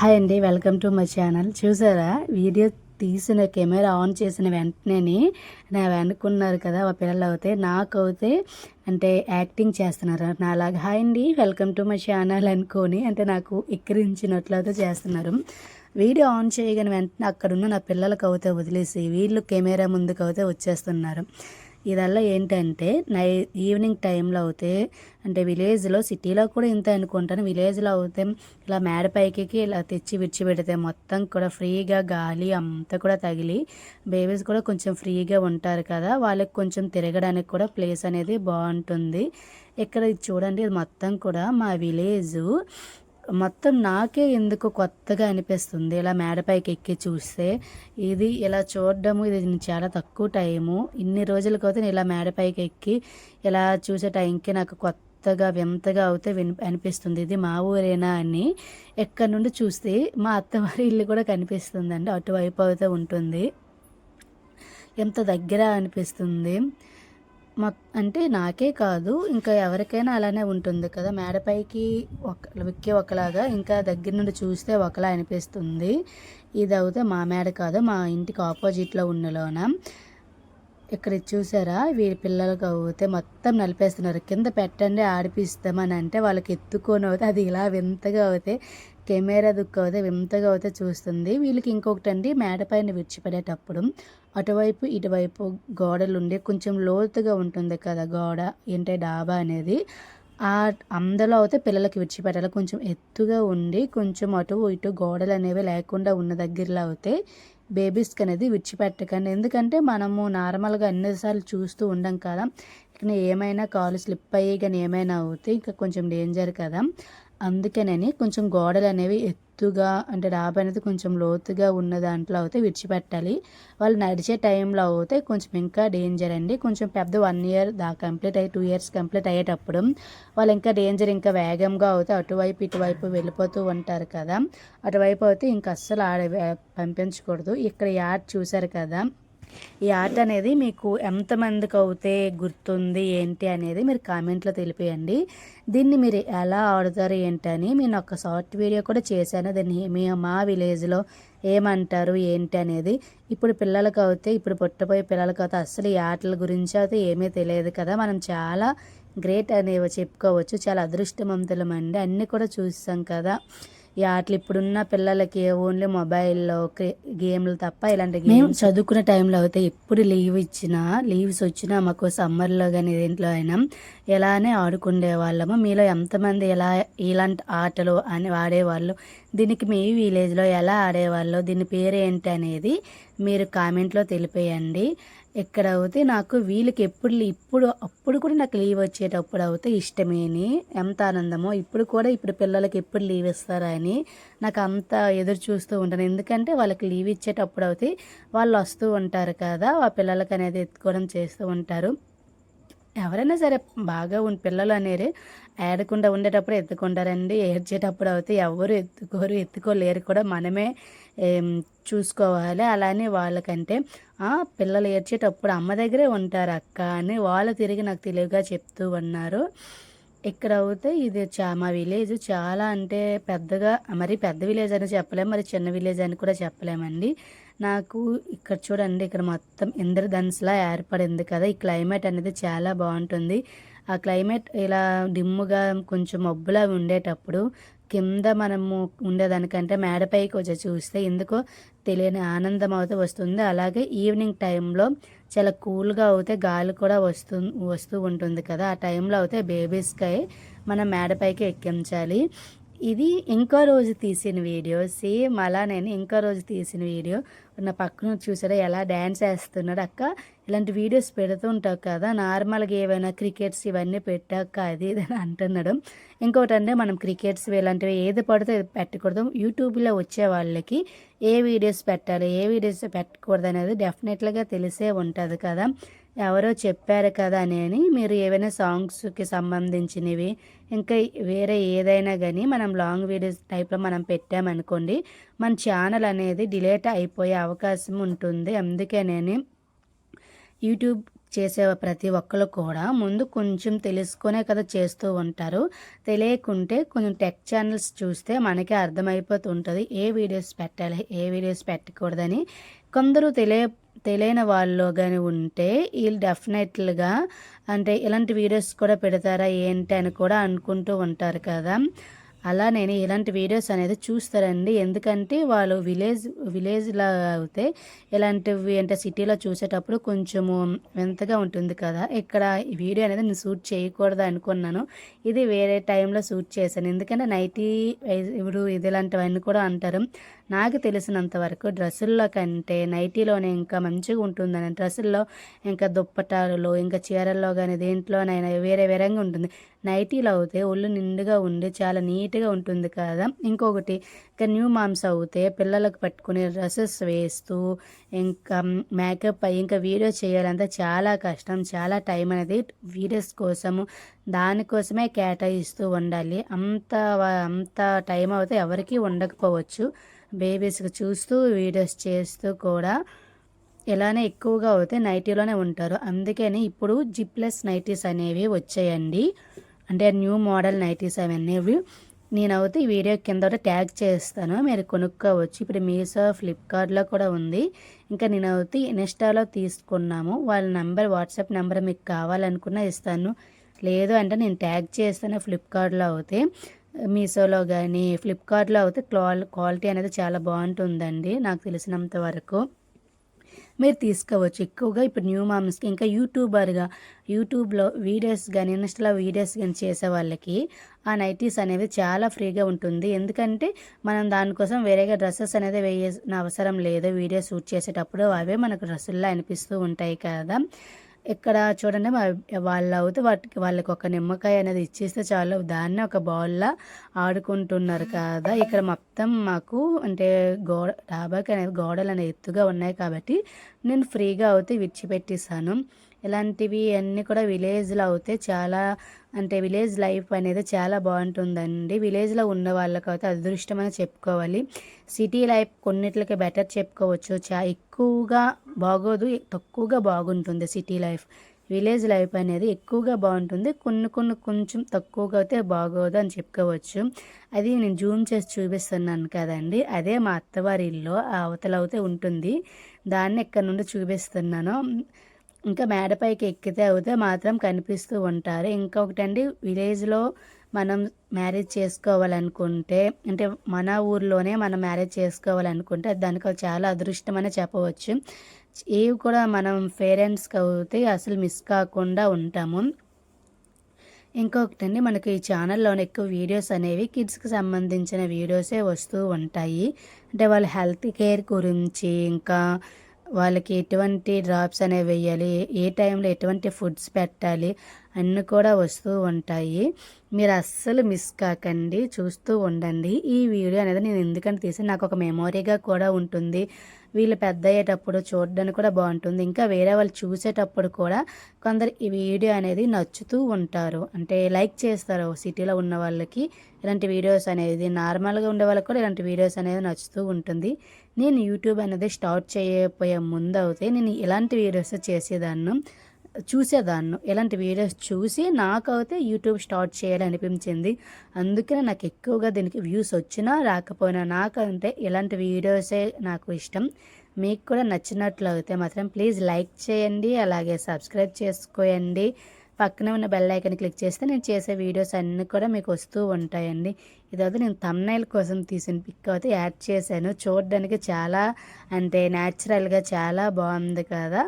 Hi అండి welcome to my channel. చూసారా? Video తీసిన కెమెరా ఆన్ చేసిన వెంటనే నా వెనుకున్నారు కదా ఆ పిల్లలు అవుతే నాకు అంటే యాక్టింగ్ చేస్తున్నారు. నాలాగా హాయ్ అండి వెల్కమ్ టు మై ఛానల్ అనుకొని అంటే నాకు ఎక్కిరించినట్లయితే చేస్తున్నారు. వీడియో ఆన్ చేయగానే వెంటనే అక్కడున్న నా పిల్లలకు అవుతే వదిలేసి వీళ్ళు కెమెరా ముందుకు అవుతే వచ్చేస్తున్నారు. ఇదల్లా ఏంటంటే నై ఈవినింగ్ టైంలో అయితే అంటే విలేజ్లో సిటీలో కూడా ఇంత అనుకుంటాను. విలేజ్లో అయితే ఇలా మేడ పైకి ఇలా తెచ్చి విడిచిపెడితే మొత్తం కూడా ఫ్రీగా గాలి అంతా కూడా తగిలి బేబీస్ కూడా కొంచెం ఫ్రీగా ఉంటారు కదా వాళ్ళకి కొంచెం తిరగడానికి కూడా ప్లేస్ అనేది బాగుంటుంది. ఇక్కడ ఇది చూడండి ఇది మొత్తం కూడా మా విలేజు. మొత్తం నాకే ఎందుకు కొత్తగా అనిపిస్తుంది ఇలా మేడపైకి ఎక్కి చూస్తే? ఇది ఇలా చూడడము ఇది చాలా తక్కువ టైము. ఇన్ని రోజులకైతే నేను ఇలా మేడపైకి ఎక్కి ఇలా చూసే టైంకి నాకు కొత్తగా వింతగా అవుతే విని అనిపిస్తుంది. ఇది మా ఊరేనా అని ఎక్కడి నుండి చూస్తే మా అత్తవారి ఇల్లు కూడా కనిపిస్తుందండి. అటువైపు అయితే ఉంటుంది. ఎంత దగ్గర అనిపిస్తుంది? అంటే నాకే కాదు ఇంకా ఎవరికైనా అలానే ఉంటుంది కదా. మేడపైకి ఒక విక్కి ఒకలాగా ఇంకా దగ్గర నుండి చూస్తే ఒకలా అనిపిస్తుంది. ఇది అయితే మా మేడ కాదు మా ఇంటికి ఆపోజిట్లో ఉన్నలోన ఇక్కడ చూసారా? వీరి పిల్లలకు అవుతే మొత్తం నలిపేస్తున్నారు. కింద పెట్టండి ఆడిపిస్తామని అంటే వాళ్ళకి ఎత్తుకొని అవుతే అది ఇలా వింతగా అవుతే కెమెరా దుక్కవుతే వింతగా అవుతే చూస్తుంది. వీళ్ళకి ఇంకొకటి అండి విడిచిపెట్టేటప్పుడు అటువైపు ఇటువైపు గోడలు ఉండే కొంచెం లోతుగా ఉంటుంది కదా గోడ ఏంటంటే డాబా అనేది. ఆ అందులో అయితే పిల్లలకి విడిచిపెట్టాలి. కొంచెం ఎత్తుగా ఉండి కొంచెం అటు ఇటు గోడలు అనేవి లేకుండా ఉన్న దగ్గరలో అయితే బేబీస్కి అనేది విడిచిపెట్టకండి. ఎందుకంటే మనము నార్మల్గా అన్నిసార్లు చూస్తూ ఉండం కదా ఇక్కడ ఏమైనా కాలు స్లిప్ అయ్యి కానీ ఏమైనా అవుతే ఇంకా కొంచెం డేంజర్ కదా. అందుకనని కొంచెం గోడలు అనేవి ఎత్తుగా అంటే డాబా అనేది కొంచెం లోతుగా ఉన్న దాంట్లో అయితే విడిచిపెట్టాలి. వాళ్ళు నడిచే టైంలో అయితే కొంచెం ఇంకా డేంజర్ అండి. కొంచెం పెద్ద వన్ ఇయర్ దా కంప్లీట్ అయ్యి టూ ఇయర్స్ కంప్లీట్ అయ్యేటప్పుడు వాళ్ళు ఇంకా డేంజర్ ఇంకా వేగంగా అవుతే అటువైపు ఇటువైపు వెళ్ళిపోతూ ఉంటారు కదా. అటువైపు అయితే ఇంకా అస్సలు ఆడ పంపించకూడదు. ఇక్కడ యాడ్ చూసారు కదా. ఈ ఆర్ట్ అనేది మీకు ఎంతమందికి అవుతే గుర్తుంది ఏంటి అనేది మీరు కామెంట్లో తెలిపేయండి. దీన్ని మీరు ఎలా ఆడుతారు ఏంటని నేను ఒక షార్ట్ వీడియో కూడా చేశాను. దీన్ని మీ మా విలేజ్లో ఏమంటారు ఏంటి అనేది ఇప్పుడు పిల్లలకి అయితే ఇప్పుడు పుట్టబోయే పిల్లలకి అయితే అసలు ఈ ఆటల గురించి అయితే ఏమీ తెలియదు కదా. మనం చాలా గ్రేట్ అనేవి చెప్పుకోవచ్చు. చాలా అదృష్టవంతులం అండి అన్నీ కూడా చూసాం కదా. ఈ ఆటలు ఇప్పుడున్న పిల్లలకి ఓన్లీ మొబైల్లో గేమ్లు తప్ప ఇలాంటి మేము చదువుకునే టైంలో అయితే ఎప్పుడు లీవ్ ఇచ్చినా లీవ్స్ వచ్చినా మాకు సమ్మర్లో కానీ దేంట్లో అయినా ఎలానే ఆడుకునే వాళ్ళము. మీలో ఎంతమంది ఎలా ఇలాంటి ఆటలు అని ఆడేవాళ్ళు? దీనికి మీ విలేజ్లో ఎలా ఆడేవాళ్ళు? దీని పేరు ఏంటి అనేది మీరు కామెంట్లో తెలిపేయండి. ఎక్కడ అవుతే నాకు వీళ్ళకి ఎప్పుడు ఇప్పుడు అప్పుడు కూడా నాకు లీవ్ వచ్చేటప్పుడు అవుతే ఇష్టమేని ఎంత ఆనందమో ఇప్పుడు కూడా ఇప్పుడు పిల్లలకి ఎప్పుడు లీవ్ ఇస్తారా అని నాకు అంత ఎదురు చూస్తూ ఉంటాను. ఎందుకంటే వాళ్ళకి లీవ్ ఇచ్చేటప్పుడు అవుతే వాళ్ళు వస్తూ ఉంటారు కదా ఆ పిల్లలకి అనేది ఎత్తుకోవడం చేస్తూ ఉంటారు. ఎవరైనా సరే బాగా ఉన్న పిల్లలు అనేది ఏడకుండా ఉండేటప్పుడు ఎత్తుకుంటారండి. ఏడ్చేటప్పుడు అయితే ఎవరు ఎత్తుకోరు ఎత్తుకోలేరు కూడా మనమే చూసుకోవాలి. అలానే వాళ్ళకంటే పిల్లలు ఏడ్చేటప్పుడు అమ్మ దగ్గరే ఉంటారు అక్క అని వాళ్ళు తిరిగి నాకు తెలివిగా చెప్తూ ఉన్నారు. ఇక్కడ అయితే ఇది చా మా విలేజ్ చాలా అంటే పెద్దగా మరి పెద్ద విలేజ్ అని చెప్పలేము మరి చిన్న విలేజ్ అని కూడా చెప్పలేమండి. నాకు ఇక్కడ చూడండి ఇక్కడ మొత్తం ఇంద్రధనుసులా ఏర్పడింది కదా. ఈ క్లైమేట్ అనేది చాలా బాగుంటుంది. ఆ క్లైమేట్ ఇలా డిమ్ముగా కొంచెం మబ్బులా ఉండేటప్పుడు కింద మనము ఉండేదానికంటే మేడపైకి వచ్చి చూస్తే ఎందుకో తెలియని ఆనందం అయితే వస్తుంది. అలాగే ఈవినింగ్ టైంలో చాలా కూల్గా అవుతే గాలి కూడా వస్తూ వస్తూ ఉంటుంది కదా. ఆ టైంలో అయితే బేబీస్కి మనం మేడపైకి ఎక్కించాలి. ఇది ఇంకో రోజు తీసిన వీడియో. సేమ్ అలా నేను ఇంకో రోజు తీసిన వీడియో. నా పక్కన చూసారా ఎలా డ్యాన్స్ వేస్తున్నాడు అక్క? ఇలాంటి వీడియోస్ పెడుతూ ఉంటావు కదా నార్మల్గా ఏవైనా క్రికెట్స్ ఇవన్నీ పెట్టాక అది ఇది అని అంటున్నాడు. ఇంకోటి అంటే మనం క్రికెట్స్ ఇలాంటివి ఏది పడితే పెట్టకూడదు. యూట్యూబ్లో వచ్చే వాళ్ళకి ఏ వీడియోస్ పెట్టాలి ఏ వీడియోస్ పెట్టకూడదు అనేది డెఫినెట్గా తెలిసే ఉంటుంది కదా. ఎవరో చెప్పారు కదా అని మీరు ఏవైనా సాంగ్స్కి సంబంధించినవి ఇంకా వేరే ఏదైనా కానీ మనం లాంగ్ వీడియోస్ టైప్లో మనం పెట్టామనుకోండి మన ఛానల్ అనేది డిలేట్ అయిపోయే అవకాశం ఉంటుంది. అందుకే నేను యూట్యూబ్ చేసే ప్రతి ఒక్కరు కూడా ముందు కొంచెం తెలుసుకునే కదా చేస్తూ ఉంటారు. తెలియకుంటే కొంచెం టెక్ ఛానల్స్ చూస్తే మనకే అర్థమైపోతుంటుంది. ఏ వీడియోస్ పెట్టాలి ఏ వీడియోస్ పెట్టకూడదని. కొందరు తెలియ తెలియని వాళ్ళు కానీ ఉంటే వీళ్ళు డెఫినెట్లుగా అంటే ఇలాంటి వీడియోస్ కూడా పెడతారా ఏంటి అని కూడా అనుకుంటూ ఉంటారు కదా. అలా నేను ఇలాంటి వీడియోస్ అనేది చూస్తారండి. ఎందుకంటే వాళ్ళు విలేజ్ విలేజ్లో అయితే ఇలాంటివి అంటే సిటీలో చూసేటప్పుడు కొంచెము వింతగా ఉంటుంది కదా. ఇక్కడ ఈ వీడియో అనేది నేను షూట్ చేయకూడదు అనుకున్నాను. ఇది వేరే టైంలో షూట్ చేశాను. ఎందుకంటే నైటీ ఇప్పుడు ఇది ఇలాంటివన్నీ కూడా అంటారు. నాకు తెలిసినంత వరకు డ్రెస్సుల్లో కంటే నైటీలోనే ఇంకా మంచిగా ఉంటుందని డ్రెస్సుల్లో ఇంకా దుప్పటాలలో ఇంకా చీరల్లో కానీ దేంట్లోనైనా వేరే వేరేగా ఉంటుంది. నైటీలో అయితే ఒళ్ళు నిండుగా ఉండి చాలా నీట్ నీట్గా ఉంటుంది కదా. ఇంకొకటి ఇంకా న్యూ మామ్స్ అవుతే పిల్లలకు పట్టుకునే డ్రెస్సెస్ వేస్తూ ఇంకా మేకప్ అయ్యి ఇంకా వీడియో చేయాలంటే చాలా కష్టం. చాలా టైం అనేది వీడియోస్ కోసము దానికోసమే కేటాయిస్తూ ఉండాలి. అంత అంత టైం అయితే ఎవరికి ఉండకపోవచ్చు. బేబీస్కి చూస్తూ వీడియోస్ చేస్తూ కూడా ఇలానే ఎక్కువగా అయితే నైటీలోనే ఉంటారు. అందుకని ఇప్పుడు జిప్లెస్ నైటీస్ అనేవి వచ్చాయండి. అంటే న్యూ మోడల్ నైటీస్ అవన్నీ. నేనైతే ఈ వీడియో కింద ట్యాగ్ చేస్తాను. మీరు కొనుక్కోవచ్చు. ఇప్పుడు మీషో ఫ్లిప్కార్ట్లో కూడా ఉంది. ఇంకా నేనైతే ఇన్స్టాలో తీసుకున్నాము. వాళ్ళ నెంబర్ వాట్సాప్ నెంబర్ మీకు కావాలనుకున్నా ఇస్తాను. లేదు అంటే నేను ట్యాగ్ చేస్తాను ఫ్లిప్కార్ట్లో అయితే. మీషోలో కానీ ఫ్లిప్కార్ట్లో అయితే క్వాలిటీ అనేది చాలా బాగుంటుందండి. నాకు తెలిసినంత వరకు. మీరు తీసుకోవచ్చు ఎక్కువగా. ఇప్పుడు న్యూ మామ్స్కి ఇంకా యూట్యూబర్గా యూట్యూబ్లో వీడియోస్ కానీ ఇన్స్టాలో వీడియోస్ కానీ చేసే వాళ్ళకి ఆ నైటీస్ అనేది చాలా ఫ్రీగా ఉంటుంది. ఎందుకంటే మనం దానికోసం వేరేగా డ్రెస్సెస్ అనేది వేయాల్సిన అవసరం లేదు. వీడియో షూట్ చేసేటప్పుడు అవే మనకు డ్రెస్సుల్లో అనిపిస్తూ ఉంటాయి కదా. ఇక్కడ చూడండి వాళ్ళు అవుతే వాటికి వాళ్ళకి ఒక నిమ్మకాయ అనేది ఇచ్చేస్తే చాలు. దాన్ని ఒక బౌల్లో ఆడుకుంటున్నారు కదా. ఇక్కడ మొత్తం మాకు అంటే గోడ డాబాకి అనేది గోడలు అనేది ఎత్తుగా ఉన్నాయి కాబట్టి నేను ఫ్రీగా అవుతే విడిచిపెట్టేశాను ఇలాంటివి అన్నీ కూడా విలేజ్లో అవుతే చాలా అంటే విలేజ్ లైఫ్ అనేది చాలా బాగుంటుందండి. విలేజ్లో ఉన్న వాళ్ళకైతే అదృష్టం అని చెప్పుకోవాలి. సిటీ లైఫ్ కొన్నిట్లకి బెటర్ చెప్పుకోవచ్చు. చా ఎక్కువగా బాగోదు తక్కువగా బాగుంటుంది సిటీ లైఫ్. విలేజ్ లైఫ్ అనేది ఎక్కువగా బాగుంటుంది. కొన్ని కొన్ని కొంచెం తక్కువగా అయితే బాగోదు అని చెప్పుకోవచ్చు. అది నేను జూమ్ చేసి చూపిస్తున్నాను కదండి. అదే మా అత్తవారి ఇల్లు ఆ అవతల అయితే ఉంటుంది. దాన్ని ఇక్కడ నుండి చూపిస్తున్నాను ఇంకా మేడపైకి ఎక్కితే అవుతే మాత్రం కనిపిస్తూ ఉంటారు. ఇంకొకటి అండి విలేజ్లో మనం మ్యారేజ్ చేసుకోవాలనుకుంటే అంటే మన ఊర్లోనే మనం మ్యారేజ్ చేసుకోవాలనుకుంటే దానికి చాలా అదృష్టం అని చెప్పవచ్చు. ఇవి కూడా మనం పేరెంట్స్కి అయితే అసలు మిస్ కాకుండా ఉంటాము. ఇంకొకటి అండి మనకి ఈ ఛానల్లోనే ఎక్కువ వీడియోస్ అనేవి కిడ్స్కి సంబంధించిన వీడియోసే వస్తూ ఉంటాయి. అంటే వాళ్ళ హెల్త్ కేర్ గురించి ఇంకా వాళ్ళకి ఎటువంటి డ్రాప్స్ అనేవి వేయాలి ఏ టైంలో ఎటువంటి ఫుడ్స్ పెట్టాలి అన్నీ కూడా వస్తూ ఉంటాయి. మీరు అస్సలు మిస్ కాకండి చూస్తూ ఉండండి. ఈ వీడియో అనేది నేను ఎందుకంటే తీసి నాకు ఒక మెమొరీగా కూడా ఉంటుంది. వీళ్ళు పెద్ద అయ్యేటప్పుడు చూడడానికి కూడా బాగుంటుంది. ఇంకా వేరే వాళ్ళు చూసేటప్పుడు కూడా కొందరు ఈ వీడియో అనేది నచ్చుతూ ఉంటారు. అంటే లైక్ చేస్తారు సిటీలో ఉన్న వాళ్ళకి. ఇలాంటి వీడియోస్ అనేది నార్మల్గా ఉండే వాళ్ళకి కూడా ఇలాంటి వీడియోస్ అనేది నచ్చుతూ ఉంటుంది. నేను యూట్యూబ్ అనేది స్టార్ట్ చేయకపోయే ముందు అయితే నేను ఇలాంటి వీడియోస్ చేసేదాన్ని. చూసేదాన్ని. ఇలాంటి వీడియోస్ చూసి నాకైతే యూట్యూబ్ స్టార్ట్ చేయాలనిపించింది. అందుకనే నాకు ఎక్కువగా దీనికి వ్యూస్ వచ్చినా రాకపోయినా నాకంటే ఇలాంటి వీడియోసే నాకు ఇష్టం. మీకు కూడా నచ్చినట్లయితే మాత్రం ప్లీజ్ లైక్ చేయండి అలాగే సబ్స్క్రైబ్ చేసుకోండి పక్కన ఉన్న బెల్ ఐకన్ క్లిక్ చేస్తే నేను చేసే వీడియోస్ అన్నీ కూడా మీకు వస్తూ ఉంటాయండి. ఇదైతే నేను తమ్నైల్ కోసం తీసిన పిక్ అయితే యాడ్ చేశాను. చూడడానికి చాలా అంటే న్యాచురల్గా చాలా బాగుంది కదా.